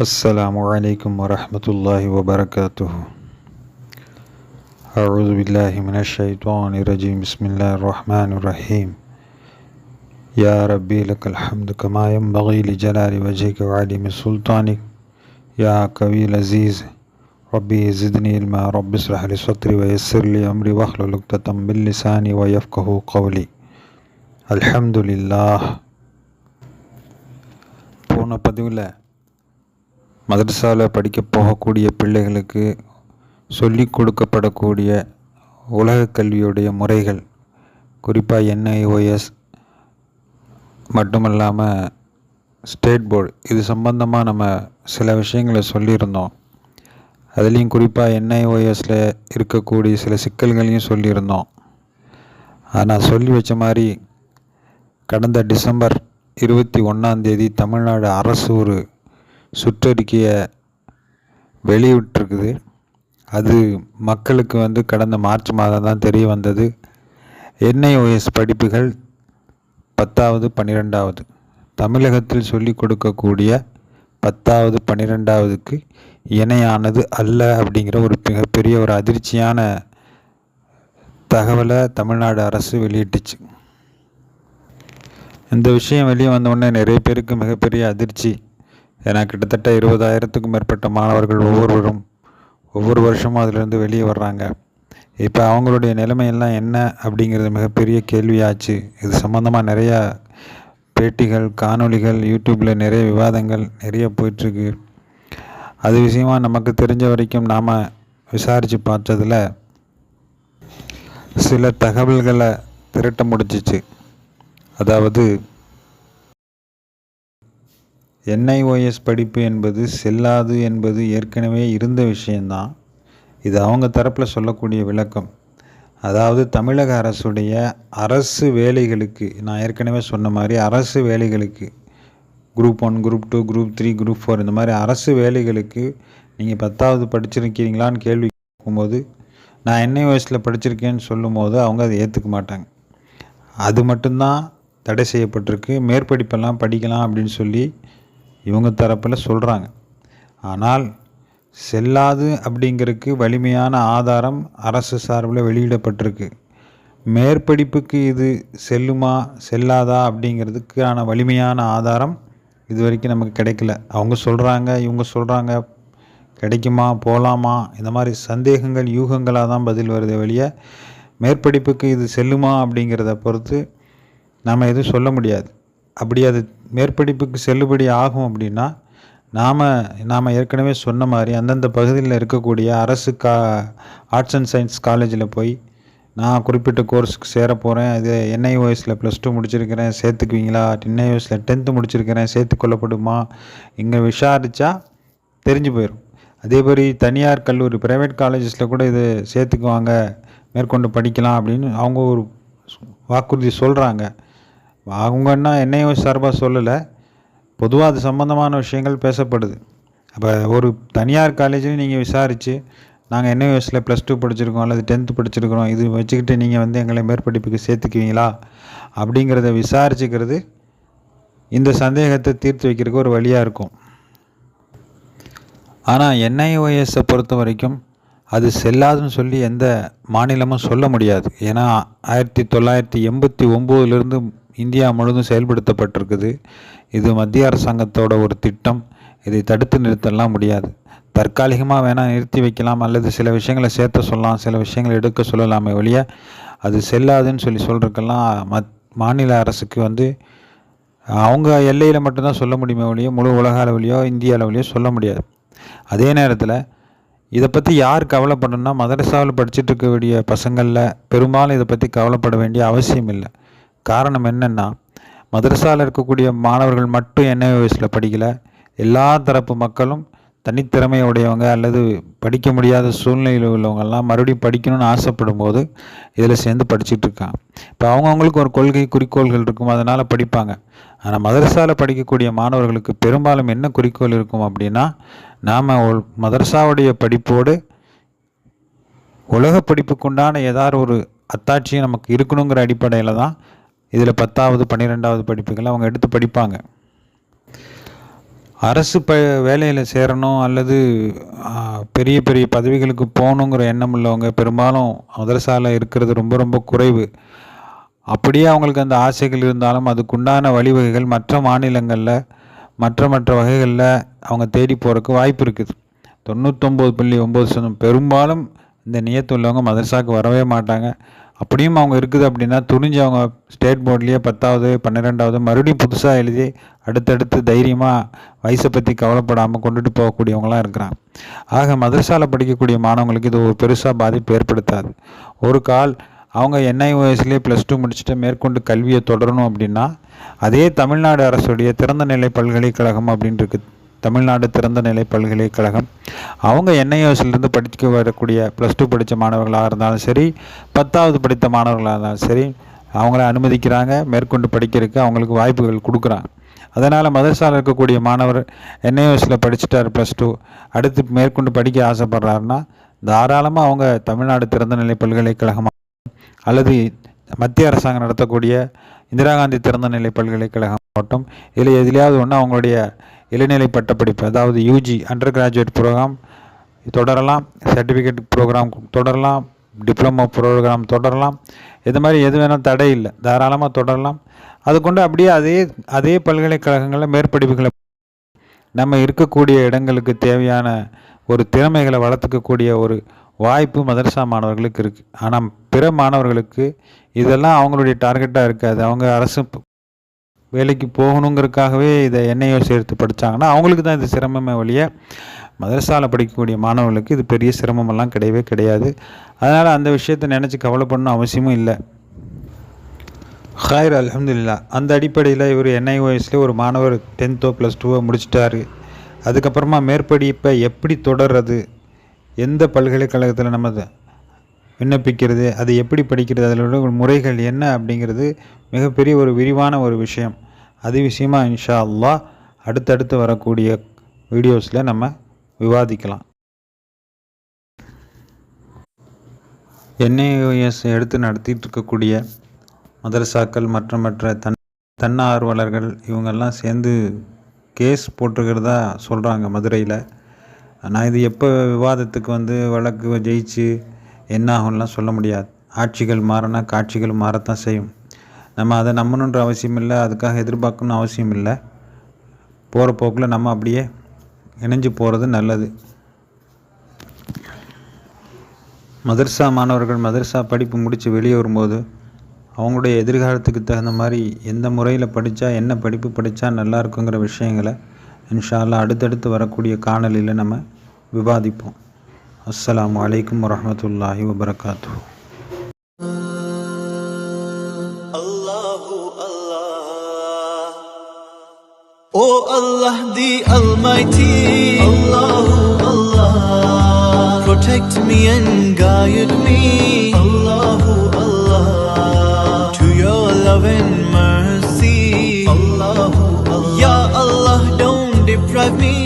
السلام عليكم ورحمة الله وبركاته أعوذ بالله من الشيطان الرجيم بسم الله الرحمن الرحيم يا ربي لك الحمد كما ينبغي لجلال وجهك وعلم سلطانك يا قوي العزيز ربي زدني علما رب اشرح لي صدري ويسر لي أمري واحلل عقدة من لساني ويفقه قولي الحمد لله போன பதிவில் மதரசாவில் படிக்க போகக்கூடிய பிள்ளைகளுக்கு சொல்லிக் கொடுக்கப்படக்கூடிய உலக கல்வியுடைய முறைகள் குறிப்பாக என்ஐஓஎஸ் மட்டுமல்லாமல் ஸ்டேட் போர்டு இது சம்பந்தமாக நம்ம சில விஷயங்களை சொல்லியிருந்தோம். அதுலேயும் குறிப்பாக என்ஐஓஎஸில் இருக்கக்கூடிய சில சிக்கல்களையும் சொல்லியிருந்தோம். ஆனால் சொல்லி வச்ச மாதிரி கடந்த டிசம்பர் இருபத்தி ஒன்றாந்தேதி தமிழ்நாடு அரசு ஒரு சுற்றறிக்கையை வெளியிட்டிருக்குது. அது மக்களுக்கு வந்து கடந்த மார்ச் மாதம் தான் தெரிய வந்தது. என்ஐஓஎஸ் படிப்புகள் பத்தாவது பன்னிரெண்டாவது. தமிழகத்தில் சொல்லிக் கொடுக்கக்கூடிய பத்தாவது பன்னிரெண்டாவதுக்கு இணையானது அல்ல அப்படிங்கிற ஒரு மிகப்பெரிய ஒரு அதிர்ச்சியான தகவலை தமிழ்நாடு அரசு வெளியிட்டுச்சு. இந்த விஷயம் வெளியே வந்தவுடனே நிறைய பேருக்கு மிகப்பெரிய அதிர்ச்சி. என கிட்டத்தட்ட இருபதாயிரத்துக்கும் மேற்பட்ட மாணவர்கள் ஒவ்வொருவரும் ஒவ்வொரு வருஷமும் அதிலிருந்து வெளியே வர்றாங்க. இப்போ அவங்களுடைய நிலைமையெல்லாம் என்ன அப்படிங்கிறது மிகப்பெரிய கேள்வியாச்சு. இது சம்மந்தமாக நிறையா பேட்டிகள் காணொளிகள் யூடியூப்பில் நிறைய விவாதங்கள் நிறைய போயிட்டுருக்கு. அது விஷயமாக நமக்கு தெரிஞ்ச வரைக்கும் நாம் விசாரித்து பார்த்ததில் சில தகவல்களை திரட்ட முடிஞ்சிச்சு. அதாவது என்ஐஓஎஸ் படிப்பு என்பது செல்லாது என்பது ஏற்கனவே இருந்த விஷயந்தான் இது அவங்க தரப்பில் சொல்லக்கூடிய விளக்கம். அதாவது தமிழக அரசுடைய அரசு வேலைகளுக்கு நான் ஏற்கனவே சொன்ன மாதிரி அரசு வேலைகளுக்கு group one group two group three group four இந்த மாதிரி அரசு வேலைகளுக்கு நீங்கள் பத்தாவது படிச்சிருக்கீங்களான்னு கேள்வி கேட்கும்போது நான் என்ஐஓஎஸில் படிச்சிருக்கேன்னு சொல்லும்போது அவங்க அதை ஏற்றுக்க மாட்டாங்க. அது மட்டும்தான் தடை செய்யப்பட்டிருக்கு. மேற்படிப்பெல்லாம் படிக்கலாம் அப்படின்னு சொல்லி இவங்க தரப்பில் சொல்கிறாங்க ஆனால் செல்லாது அப்படிங்கிறதுக்கு வலிமையான ஆதாரம் அரசு சார்பில் வெளியிடப்பட்டிருக்கு. மேற்படிப்புக்கு இது செல்லுமா செல்லாதா அப்படிங்கிறதுக்கான வலிமையான ஆதாரம் இது வரைக்கும் நமக்கு கிடைக்கல. அவங்க சொல்கிறாங்க இவங்க சொல்கிறாங்க கிடைக்குமா போகலாமா இந்த மாதிரி சந்தேகங்கள் யூகங்களாக தான் பதில் வருது வெளியே மேற்படிப்புக்கு இது செல்லுமா அப்படிங்கிறத பொறுத்து நாம் எதுவும் சொல்ல முடியாது. அப்படி அது மேற்படிப்புக்கு செல்லுபடி ஆகும் அப்படின்னா நாம் நாம் ஏற்கனவே சொன்ன மாதிரி அந்தந்த பகுதியில் இருக்கக்கூடிய அரசு கா ஆர்ட்ஸ் அண்ட் சயின்ஸ் காலேஜில் போய் நான் குறிப்பிட்ட கோர்ஸுக்கு சேர போகிறேன் இது என்ஐஓஎஸில் ப்ளஸ் டூ முடிச்சிருக்கிறேன். சேர்த்துக்குவீங்களா? என்ஐஓஎஸில் டென்த்து முடிச்சிருக்கிறேன். சேர்த்துக்கொள்ளப்படுமா இங்கே விசாரித்தா தெரிஞ்சு போயிடும் அதே மாதிரி தனியார் கல்லூரி ப்ரைவேட் காலேஜஸில் கூட இது சேர்த்துக்குவாங்க. மேற்கொண்டு படிக்கலாம் அப்படின்னு அவங்க ஒரு வாக்குறுதி சொல்கிறாங்க அவங்கன்னா என்னையும் சார்பாக சொல்லலை. பொதுவாக அது சம்மந்தமான விஷயங்கள் பேசப்படுது. அப்போ ஒரு தனியார் காலேஜில் நீங்கள் விசாரித்து நாங்கள் என்ஐஎஸில் ப்ளஸ் டூ படிச்சிருக்கோம் அல்லது டென்த்து படிச்சிருக்கிறோம் இது வச்சுக்கிட்டு நீங்கள் வந்து எங்களை மேற்படிப்புக்கு சேர்த்துக்குவீங்களா? அப்படிங்கிறத விசாரிச்சுக்கிறது இந்த சந்தேகத்தை தீர்த்து வைக்கிறதுக்கு ஒரு வழியாக இருக்கும். ஆனால் என்ஐஓஎஸை பொறுத்த வரைக்கும் அது செல்லாதுன்னு சொல்லி எந்த மாநிலமும் சொல்ல முடியாது. ஏன்னா ஆயிரத்தி தொள்ளாயிரத்தி எண்பத்தி ஒம்போதுலேருந்து இந்தியா முழுவதும் செயல்படுத்தப்பட்டிருக்குது. இது மத்திய அரசாங்கத்தோட ஒரு திட்டம். இதை தடுத்து நிறுத்தலாம் முடியாது. தற்காலிகமாக வேணால் நிறுத்தி வைக்கலாம் அல்லது சில விஷயங்களை சேர்த்த சொல்லலாம் சில விஷயங்களை எடுக்க சொல்லலாமே ஒழிய அது செல்லாதுன்னு சொல்லி சொல்கிறதுக்கெல்லாம் மத் மாநில அரசுக்கு வந்து அவங்க எல்லையில் மட்டும்தான் சொல்ல முடியுமே ஒழிய முழு உலக அளவிலையோ இந்திய அளவிலையோ சொல்ல முடியாது. அதே நேரத்தில் இதை பற்றி யார் கவலைப்படணும்னா மதரசாவில் படிச்சுட்டு இருக்கக்கூடிய பசங்களில் பெரும்பாலும் இதை பற்றி கவலைப்பட வேண்டிய அவசியம் இல்லை. காரணம் என்னென்னா மதரசாவில் இருக்கக்கூடிய மாணவர்கள் மட்டும் என்ஐஓஎஸில் படிக்கலை. எல்லா தரப்பு மக்களும் தனித்திறமையுடையவங்க அல்லது படிக்க முடியாத சூழ்நிலையில் உள்ளவங்கெல்லாம் மறுபடியும் படிக்கணும்னு ஆசைப்படும் போது இதில் சேர்ந்து படிச்சுட்டு இருக்காங்க. இப்போ அவங்கவுங்களுக்கு ஒரு கொள்கை குறிக்கோள்கள் இருக்கும் அதனால் படிப்பாங்க. ஆனால் மதரசாவில் படிக்கக்கூடிய மாணவர்களுக்கு பெரும்பாலும் என்ன குறிக்கோள் இருக்கும் அப்படின்னா நாம் மதரசாவுடைய படிப்போடு உலக படிப்புக்குண்டான ஏதாவது ஒரு அத்தாட்சியும் நமக்கு இருக்கணுங்கிற அடிப்படையில் தான் இதில் பத்தாவது பன்னிரெண்டாவது படிப்புகளை அவங்க எடுத்து படிப்பாங்க. அரசு ப வேலையில் சேரணும் அல்லது பெரிய பெரிய பதவிகளுக்கு போகணுங்கிற எண்ணம் உள்ளவங்க பெரும்பாலும் மதரசாவில் இருக்கிறது ரொம்ப ரொம்ப குறைவு. அப்படியே அவங்களுக்கு அந்த ஆசைகள் இருந்தாலும் அதுக்குண்டான வழிவகைகள் மற்ற மாநிலங்களில் மற்ற மற்ற வகைகளில் அவங்க தேடி போகிறதுக்கு வாய்ப்பு இருக்குது. தொண்ணூத்தொம்பது புள்ளி ஒம்பது சதவீதம் பெரும்பாலும் இந்த நியத்து உள்ளவங்க மதரசாவுக்கு வரவே மாட்டாங்க. அப்படியும் அவங்க இருக்குது அப்படின்னா துணிஞ்சு அவங்க ஸ்டேட் போர்ட்லேயே பத்தாவது பன்னிரெண்டாவது மறுபடியும் புதுசாக எழுதி அடுத்தடுத்து தைரியமாக வயசை பற்றி கவலைப்படாமல் கொண்டுட்டு போகக்கூடியவங்களாம் இருக்கிறான் ஆக மதரசாவில் படிக்கக்கூடிய மாணவங்களுக்கு இது ஒரு பெருசாக பாதிப்பு ஏற்படுத்தாது. ஒரு கால் அவங்க என்ஐஓஎஸ்லேயே ப்ளஸ் டூ முடிச்சுட்டு மேற்கொண்டு கல்வியை தொடரணும் அப்படின்னா அதே தமிழ்நாடு அரசுடைய திறந்த நிலை பல்கலைக்கழகம் அப்படின்ட்டு இருக்குது. தமிழ்நாடு திறந்த நிலை பல்கலைக்கழகம். அவங்க என்ஐஓஎஸ்லேருந்து படிக்க வரக்கூடிய ப்ளஸ் டூ படித்த மாணவர்களாக இருந்தாலும் சரி பத்தாவது படித்த மாணவர்களாக இருந்தாலும் சரி அவங்கள அனுமதிக்கிறாங்க மேற்கொண்டு படிக்கிறதுக்கு அவங்களுக்கு வாய்ப்புகள் கொடுக்குறாங்க. அதனால் மதரசாவில் இருக்கக்கூடிய மாணவர் என்ஐஓஎஸில் படிச்சுட்டார் ப்ளஸ் டூ அடுத்து மேற்கொண்டு படிக்க ஆசைப்பட்றாருன்னா தாராளமாக அவங்க தமிழ்நாடு திறந்த நிலை பல்கலைக்கழகம் அல்லது மத்திய அரசாங்கம் நடத்தக்கூடிய இந்திரா காந்தி திறந்த நிலை பல்கலைக்கழகம் மாவட்டம் இதில் எதுலையாவது ஒன்று அவங்களுடைய இளநிலை பட்டப்படிப்பு அதாவது யூஜி அண்டர் கிராஜுவேட் ப்ரோக்ராம் தொடரலாம் சர்டிஃபிகேட் ப்ரோக்ராம் தொடரலாம் டிப்ளமோ ப்ரோக்ராம் தொடரலாம். இது மாதிரி எது வேணால் தடை இல்லை. தாராளமாக தொடரலாம். அது கொண்டு அப்படியே அதே அதே பல்கலைக்கழகங்களில் மேற்படிப்புகளை நம்ம இருக்கக்கூடிய இடங்களுக்கு தேவையான ஒரு திறமைகளை வளர்த்துக்கக்கூடிய ஒரு வாய்ப்பு மதரசா மாணவர்களுக்கு இருக்குது ஆனால் பிற மாணவர்களுக்கு இதெல்லாம் அவங்களுடைய டார்கெட்டாக இருக்காது. அவங்க அரசு வேலைக்கு போகணுங்கிறதுக்காகவே இதை என்ஐஓ சேர்த்து படித்தாங்கன்னா அவங்களுக்கு தான் இது சிரமமே வழிய மதரசாவில் படிக்கக்கூடிய மாணவர்களுக்கு இது பெரிய சிரமமெல்லாம் கிடையவே கிடையாது. அதனால் அந்த விஷயத்தை நினச்சி கவலைப்படணும் அவசியமும் இல்லை. ஹாயர் அலமதுல்லா அந்த அடிப்படையில் இவர் என்ஐஓஎஸ்ல ஒரு மாணவர் டென்த்தோ ப்ளஸ் டூவோ முடிச்சிட்டாரு. அதுக்கப்புறமா மேற்படிப்பை எப்படி தொடர்றது? எந்த பல்கலைக்கழகத்தில் நம்ம அதை விண்ணப்பிக்கிறது? அது எப்படி படிக்கிறது? அதில் உள்ள முறைகள் என்ன அப்படிங்கிறது மிகப்பெரிய ஒரு விரிவான ஒரு விஷயம். அது விஷயமா இன்ஷா அல்லா அடுத்தடுத்து வரக்கூடிய வீடியோஸில் நம்ம விவாதிக்கலாம். என்ஐஓஎஸ் எடுத்து நடத்திட்டு இருக்கக்கூடிய மதரசாக்கள் மற்ற மற்ற தன் தன்னார்வலர்கள் இவங்கெல்லாம் சேர்ந்து கேஸ் போட்டிருக்கிறதா சொல்கிறாங்க மதுரையில். ஆனால் இது எப்போ விவாதத்துக்கு வந்து வழக்கு ஜெயிச்சு என்ன ஆகும்லாம் சொல்ல முடியாது. ஆட்சிகள் மாறினா காட்சிகள் மாறத்தான் செய்யும். நம்ம அதை நம்பணுன்ற அவசியம் இல்லை அதுக்காக எதிர்பார்க்கணும்னு அவசியம் இல்லை. போகிற போக்கில் நம்ம அப்படியே இணைஞ்சு போகிறது நல்லது. மதர்சா மாணவர்கள் மதர்சா படிப்பு முடித்து வெளியே வரும்போது அவங்களுடைய எதிர்காலத்துக்கு தகுந்த மாதிரி எந்த முறையில் படித்தா என்ன படிப்பு படித்தா நல்லா இருக்குங்கிற விஷயங்களை இன்ஷால்லா அடுத்தடுத்து வரக்கூடிய காணொலியில் நம்ம விவாதிப்போம். அஸ்லாம் அலைக்கும் வரமத்துல்லாஹி வபரகாத்தூ Oh Allah the Almighty. Allahu Allah. Protect me and guide me. Allahu Allah. To your love and mercy. Allahu Allah. Ya Allah, don't deprive me